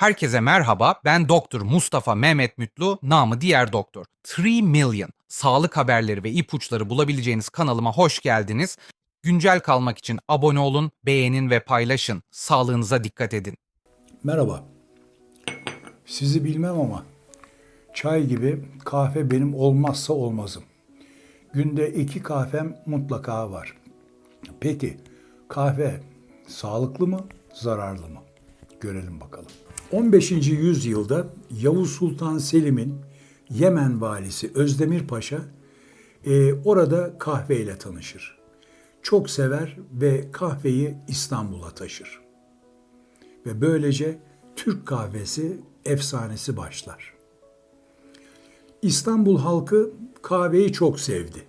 Herkese merhaba. Ben Doktor Mustafa Mehmet Mütlu, namı diğer doktor. 3 Million sağlık haberleri ve ipuçları bulabileceğiniz kanalıma hoş geldiniz. Güncel kalmak için abone olun, beğenin ve paylaşın. Sağlığınıza dikkat edin. Merhaba. Sizi bilmem ama çay gibi kahve benim olmazsa olmazım. Günde iki kahvem mutlaka var. Peki kahve sağlıklı mı, zararlı mı? Görelim bakalım. 15. yüzyılda Yavuz Sultan Selim'in Yemen valisi Özdemir Paşa e, orada kahveyle tanışır. Çok sever ve kahveyi İstanbul'a taşır ve böylece Türk kahvesi efsanesi başlar. İstanbul halkı kahveyi çok sevdi.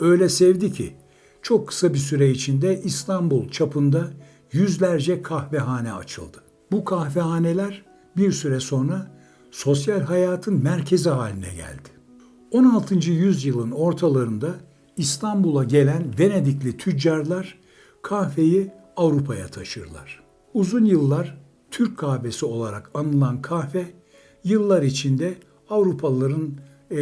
Öyle sevdi ki çok kısa bir süre içinde İstanbul çapında yüzlerce kahvehane açıldı. Bu kahvehaneler bir süre sonra sosyal hayatın merkezi haline geldi. 16. yüzyılın ortalarında İstanbul'a gelen Venedikli tüccarlar kahveyi Avrupa'ya taşırlar. Uzun yıllar Türk kahvesi olarak anılan kahve yıllar içinde Avrupalıların e,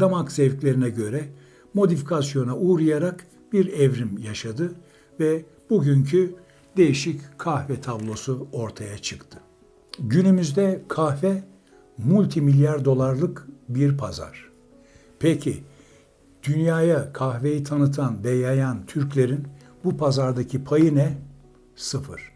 damak zevklerine göre modifikasyona uğrayarak bir evrim yaşadı ve bugünkü değişik kahve tablosu ortaya çıktı. Günümüzde kahve multimilyar dolarlık bir pazar. Peki dünyaya kahveyi tanıtan ve yayan Türklerin bu pazardaki payı ne? Sıfır.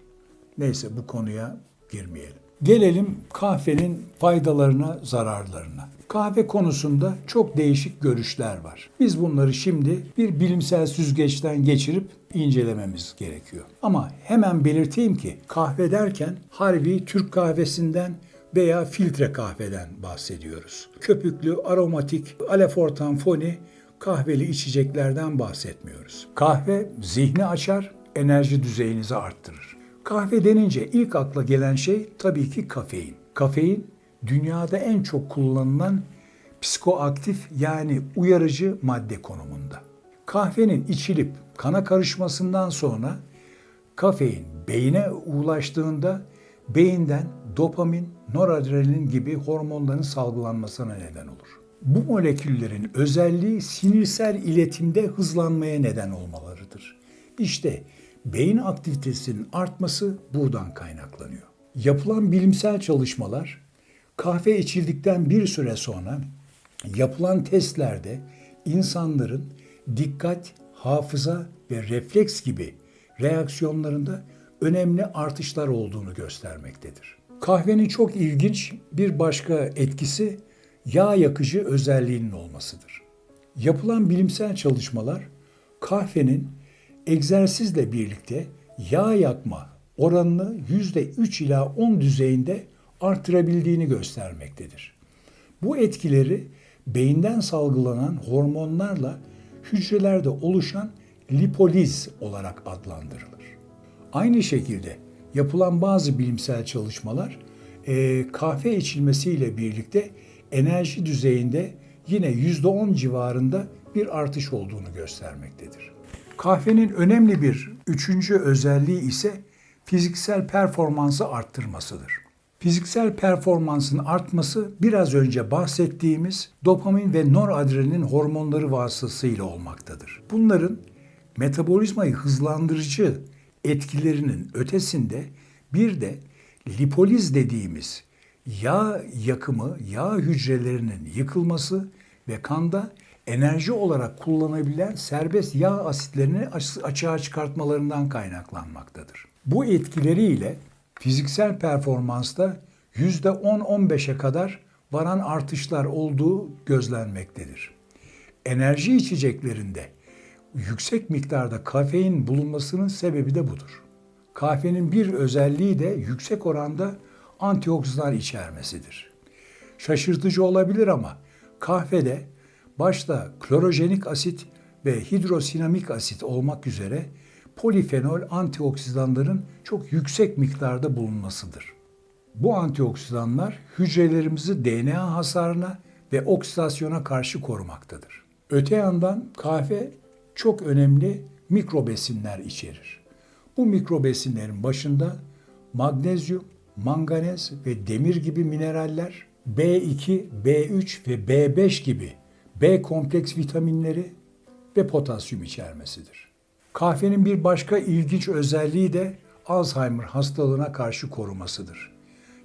Neyse bu konuya girmeyelim. Gelelim kahvenin faydalarına, zararlarına. Kahve konusunda çok değişik görüşler var. Biz bunları şimdi bir bilimsel süzgeçten geçirip incelememiz gerekiyor. Ama hemen belirteyim ki kahve derken harbi Türk kahvesinden veya filtre kahveden bahsediyoruz. Köpüklü, aromatik, alefortan foni kahveli içeceklerden bahsetmiyoruz. Kahve zihni açar, enerji düzeyinizi arttırır. Kahve denince ilk akla gelen şey tabii ki kafein. Kafein dünyada en çok kullanılan psikoaktif yani uyarıcı madde konumunda. Kahvenin içilip kana karışmasından sonra kafein beyine ulaştığında beyinden dopamin, noradrenalin gibi hormonların salgılanmasına neden olur. Bu moleküllerin özelliği sinirsel iletimde hızlanmaya neden olmalarıdır. İşte beyin aktivitesinin artması buradan kaynaklanıyor. Yapılan bilimsel çalışmalar kahve içildikten bir süre sonra yapılan testlerde insanların dikkat, hafıza ve refleks gibi reaksiyonlarında önemli artışlar olduğunu göstermektedir. Kahvenin çok ilginç bir başka etkisi yağ yakıcı özelliğinin olmasıdır. Yapılan bilimsel çalışmalar kahvenin egzersizle birlikte yağ yakma oranını %3 ila 10 düzeyinde artırabildiğini göstermektedir. Bu etkileri beyinden salgılanan hormonlarla hücrelerde oluşan lipoliz olarak adlandırılır. Aynı şekilde yapılan bazı bilimsel çalışmalar e, kahve içilmesiyle birlikte enerji düzeyinde yine %10 civarında bir artış olduğunu göstermektedir. Kahvenin önemli bir üçüncü özelliği ise fiziksel performansı arttırmasıdır. Fiziksel performansın artması biraz önce bahsettiğimiz dopamin ve noradrenalin hormonları vasıtasıyla olmaktadır. Bunların metabolizmayı hızlandırıcı etkilerinin ötesinde bir de lipoliz dediğimiz yağ yakımı, yağ hücrelerinin yıkılması ve kanda enerji olarak kullanabilen serbest yağ asitlerini açığa çıkartmalarından kaynaklanmaktadır. Bu etkileriyle fiziksel performansta %10-15'e kadar varan artışlar olduğu gözlenmektedir. Enerji içeceklerinde yüksek miktarda kafein bulunmasının sebebi de budur. Kahvenin bir özelliği de yüksek oranda antioksidan içermesidir. Şaşırtıcı olabilir ama kahvede başta klorojenik asit ve hidrosinamik asit olmak üzere polifenol antioksidanların çok yüksek miktarda bulunmasıdır. Bu antioksidanlar hücrelerimizi DNA hasarına ve oksidasyona karşı korumaktadır. Öte yandan kahve çok önemli mikrobesinler içerir. Bu mikrobesinlerin başında magnezyum, manganez ve demir gibi mineraller, B2, B3 ve B5 gibi B kompleks vitaminleri ve potasyum içermesidir. Kahvenin bir başka ilginç özelliği de Alzheimer hastalığına karşı korumasıdır.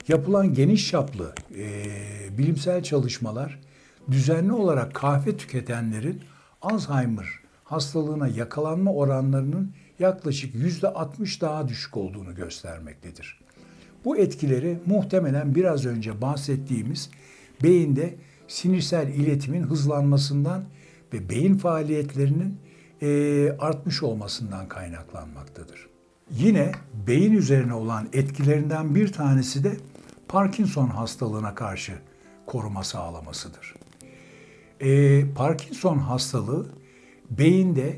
Yapılan geniş çaplı eee, bilimsel çalışmalar düzenli olarak kahve tüketenlerin Alzheimer hastalığına yakalanma oranlarının yaklaşık %60 daha düşük olduğunu göstermektedir. Bu etkileri muhtemelen biraz önce bahsettiğimiz beyinde sinirsel iletimin hızlanmasından ve beyin faaliyetlerinin eee, artmış olmasından kaynaklanmaktadır. Yine beyin üzerine olan etkilerinden bir tanesi de Parkinson hastalığına karşı koruma sağlamasıdır. Ee, Parkinson hastalığı beyinde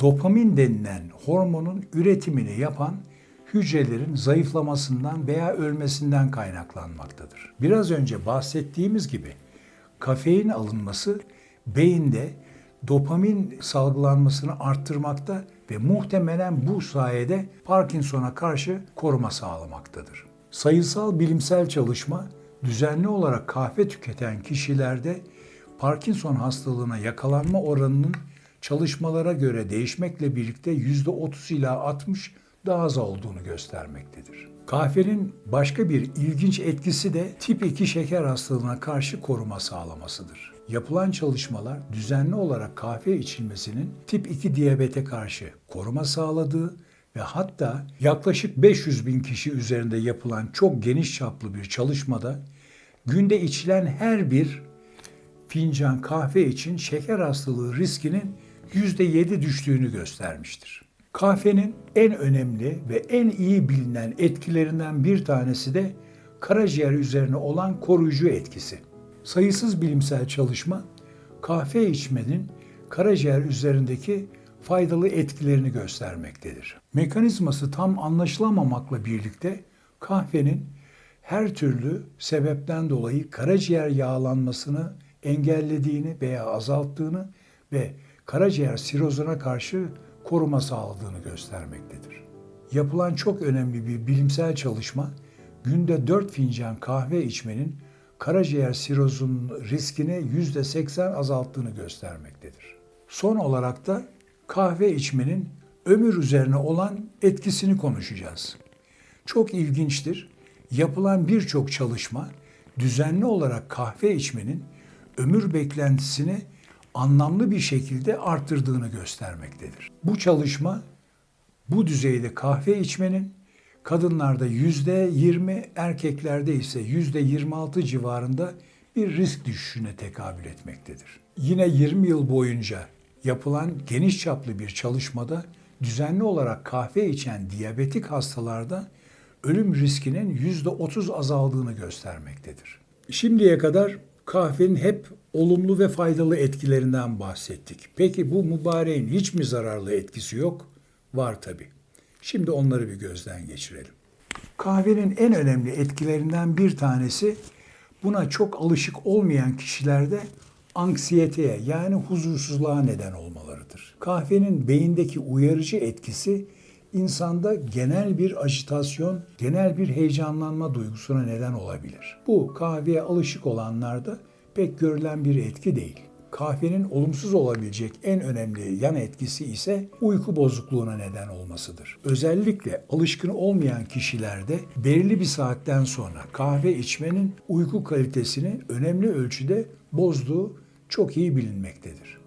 dopamin denilen hormonun üretimini yapan hücrelerin zayıflamasından veya ölmesinden kaynaklanmaktadır. Biraz önce bahsettiğimiz gibi kafein alınması beyinde dopamin salgılanmasını arttırmakta ve muhtemelen bu sayede Parkinson'a karşı koruma sağlamaktadır. Sayısal bilimsel çalışma düzenli olarak kahve tüketen kişilerde Parkinson hastalığına yakalanma oranının çalışmalara göre değişmekle birlikte %30 ila 60 daha az olduğunu göstermektedir. Kahvenin başka bir ilginç etkisi de tip 2 şeker hastalığına karşı koruma sağlamasıdır. Yapılan çalışmalar düzenli olarak kahve içilmesinin tip 2 diyabete karşı koruma sağladığı ve hatta yaklaşık 500 bin kişi üzerinde yapılan çok geniş çaplı bir çalışmada günde içilen her bir fincan kahve için şeker hastalığı riskinin %7 düştüğünü göstermiştir. Kahvenin en önemli ve en iyi bilinen etkilerinden bir tanesi de karaciğer üzerine olan koruyucu etkisi. Sayısız bilimsel çalışma kahve içmenin karaciğer üzerindeki faydalı etkilerini göstermektedir. Mekanizması tam anlaşılamamakla birlikte kahvenin her türlü sebepten dolayı karaciğer yağlanmasını engellediğini veya azalttığını ve karaciğer sirozuna karşı koruma sağladığını göstermektedir. Yapılan çok önemli bir bilimsel çalışma günde 4 fincan kahve içmenin karaciğer sirozunun riskini %80 azalttığını göstermektedir. Son olarak da kahve içmenin ömür üzerine olan etkisini konuşacağız. Çok ilginçtir. Yapılan birçok çalışma düzenli olarak kahve içmenin ömür beklentisini anlamlı bir şekilde arttırdığını göstermektedir. Bu çalışma bu düzeyde kahve içmenin kadınlarda yüzde 20, erkeklerde ise yüzde 26 civarında bir risk düşüşüne tekabül etmektedir. Yine 20 yıl boyunca yapılan geniş çaplı bir çalışmada düzenli olarak kahve içen diyabetik hastalarda ölüm riskinin yüzde 30 azaldığını göstermektedir. Şimdiye kadar kahvenin hep olumlu ve faydalı etkilerinden bahsettik. Peki bu mübareğin hiç mi zararlı etkisi yok? Var tabi. Şimdi onları bir gözden geçirelim. Kahvenin en önemli etkilerinden bir tanesi buna çok alışık olmayan kişilerde anksiyeteye yani huzursuzluğa neden olmalarıdır. Kahvenin beyindeki uyarıcı etkisi insanda genel bir ajitasyon, genel bir heyecanlanma duygusuna neden olabilir. Bu kahveye alışık olanlarda pek görülen bir etki değil. Kahvenin olumsuz olabilecek en önemli yan etkisi ise uyku bozukluğuna neden olmasıdır. Özellikle alışkın olmayan kişilerde belirli bir saatten sonra kahve içmenin uyku kalitesini önemli ölçüde bozduğu çok iyi bilinmektedir.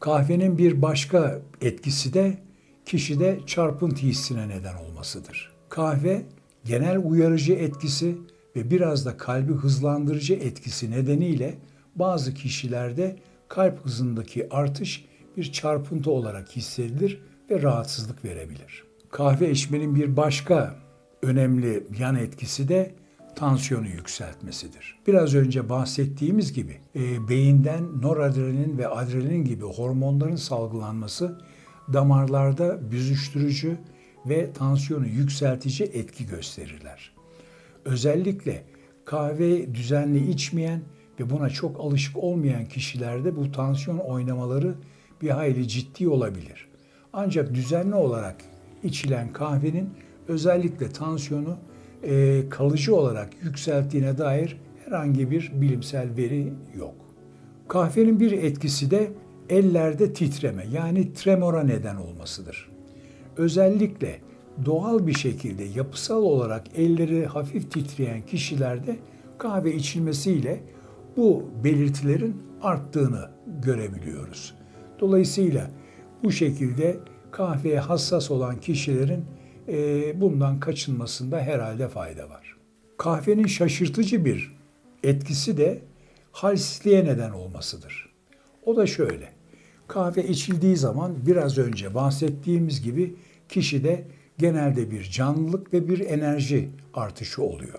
Kahvenin bir başka etkisi de kişide çarpıntı hissine neden olmasıdır. Kahve genel uyarıcı etkisi ve biraz da kalbi hızlandırıcı etkisi nedeniyle bazı kişilerde kalp hızındaki artış bir çarpıntı olarak hissedilir ve rahatsızlık verebilir. Kahve içmenin bir başka önemli yan etkisi de tansiyonu yükseltmesidir. Biraz önce bahsettiğimiz gibi e, beyinden noradrenalin ve adrenalin gibi hormonların salgılanması damarlarda büzüştürücü ve tansiyonu yükseltici etki gösterirler. Özellikle kahve düzenli içmeyen ve buna çok alışık olmayan kişilerde bu tansiyon oynamaları bir hayli ciddi olabilir. Ancak düzenli olarak içilen kahvenin özellikle tansiyonu e, kalıcı olarak yükselttiğine dair herhangi bir bilimsel veri yok. Kahvenin bir etkisi de ellerde titreme yani tremora neden olmasıdır. Özellikle doğal bir şekilde yapısal olarak elleri hafif titreyen kişilerde kahve içilmesiyle bu belirtilerin arttığını görebiliyoruz. Dolayısıyla bu şekilde kahveye hassas olan kişilerin eee, bundan kaçınmasında herhalde fayda var. Kahvenin şaşırtıcı bir etkisi de halsizliğe neden olmasıdır. O da şöyle. Kahve içildiği zaman biraz önce bahsettiğimiz gibi kişide genelde bir canlılık ve bir enerji artışı oluyor.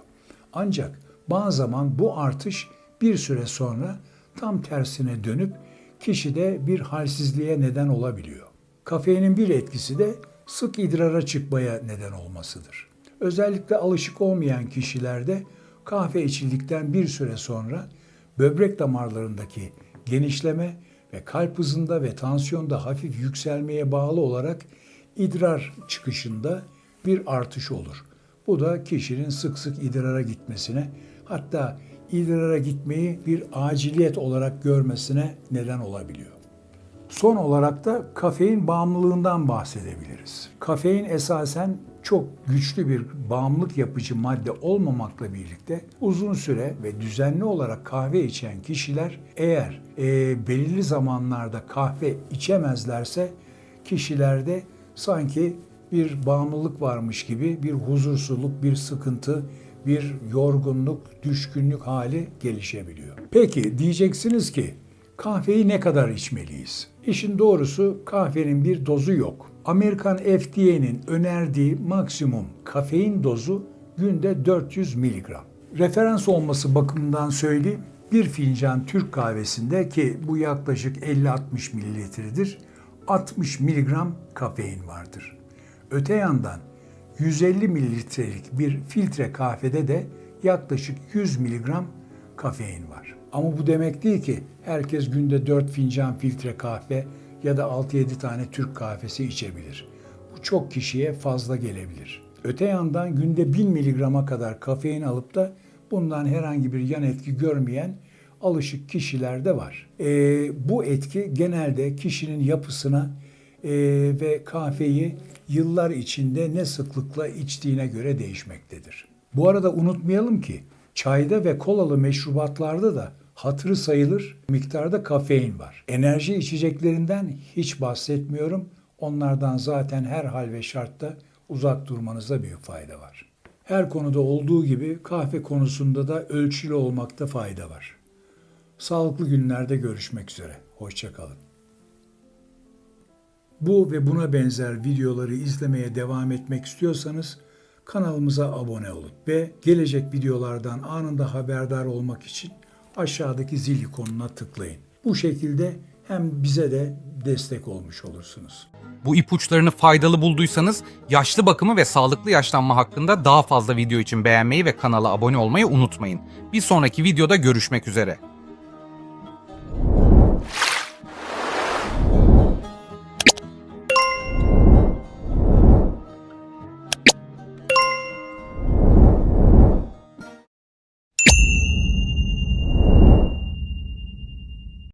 Ancak bazı zaman bu artış bir süre sonra tam tersine dönüp kişide bir halsizliğe neden olabiliyor. Kafeinin bir etkisi de sık idrara çıkmaya neden olmasıdır. Özellikle alışık olmayan kişilerde kahve içildikten bir süre sonra böbrek damarlarındaki genişleme ve kalp hızında ve tansiyonda hafif yükselmeye bağlı olarak idrar çıkışında bir artış olur. Bu da kişinin sık sık idrara gitmesine hatta idrara gitmeyi bir aciliyet olarak görmesine neden olabiliyor. Son olarak da kafein bağımlılığından bahsedebiliriz. Kafein esasen çok güçlü bir bağımlılık yapıcı madde olmamakla birlikte uzun süre ve düzenli olarak kahve içen kişiler eğer e, belirli zamanlarda kahve içemezlerse kişilerde sanki bir bağımlılık varmış gibi bir huzursuzluk, bir sıkıntı, bir yorgunluk, düşkünlük hali gelişebiliyor. Peki diyeceksiniz ki kahveyi ne kadar içmeliyiz? İşin doğrusu kahvenin bir dozu yok. Amerikan FDA'nin önerdiği maksimum kafein dozu günde 400 miligram. Referans olması bakımından söyleyeyim. Bir fincan Türk kahvesinde ki bu yaklaşık 50-60 mililitredir. 60 miligram kafein vardır. Öte yandan 150 mililitrelik bir filtre kahvede de yaklaşık 100 miligram kafein var. Ama bu demek değil ki herkes günde 4 fincan filtre kahve ya da 6-7 tane Türk kahvesi içebilir. Bu çok kişiye fazla gelebilir. Öte yandan günde 1000 miligrama kadar kafein alıp da bundan herhangi bir yan etki görmeyen alışık kişiler de var. Ee, bu etki genelde kişinin yapısına e, ve kahveyi yıllar içinde ne sıklıkla içtiğine göre değişmektedir. Bu arada unutmayalım ki çayda ve kolalı meşrubatlarda da hatırı sayılır miktarda kafein var. Enerji içeceklerinden hiç bahsetmiyorum. Onlardan zaten her hal ve şartta uzak durmanızda büyük fayda var. Her konuda olduğu gibi kahve konusunda da ölçülü olmakta fayda var. Sağlıklı günlerde görüşmek üzere. Hoşçakalın. Bu ve buna benzer videoları izlemeye devam etmek istiyorsanız kanalımıza abone olun ve gelecek videolardan anında haberdar olmak için aşağıdaki zil ikonuna tıklayın. Bu şekilde hem bize de destek olmuş olursunuz. Bu ipuçlarını faydalı bulduysanız yaşlı bakımı ve sağlıklı yaşlanma hakkında daha fazla video için beğenmeyi ve kanala abone olmayı unutmayın. Bir sonraki videoda görüşmek üzere.